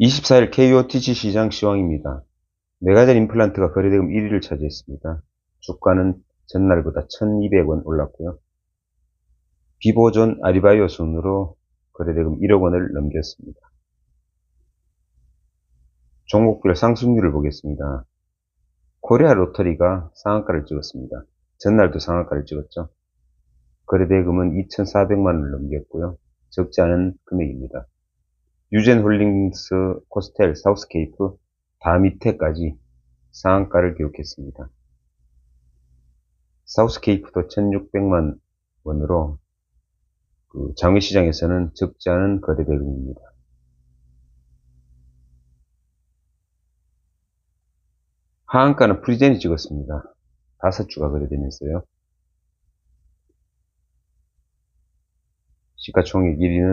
24일 KOTC 시장 시황입니다. 메가젠 임플란트가 거래대금 1위를 차지했습니다. 주가는 전날보다 1200원 올랐고요. 비보존 아리바이오 순으로 거래대금 1억 원을 넘겼습니다. 종목별 상승률을 보겠습니다. 코리아 로터리가 상한가를 찍었습니다. 전날도 상한가를 찍었죠. 거래대금은 2,400만 원을 넘겼고요. 적지 않은 금액입니다. 유젠 홀딩스, 코스텔, 사우스케이프 다 밑에까지 상한가를 기록했습니다. 사우스케이프도 1600만 원으로 그 장외시장에서는 적지 않은 거래 대금입니다. 하한가는 프리젠이 찍었습니다. 다섯 주가 거래되면서요. 시가총액 1위는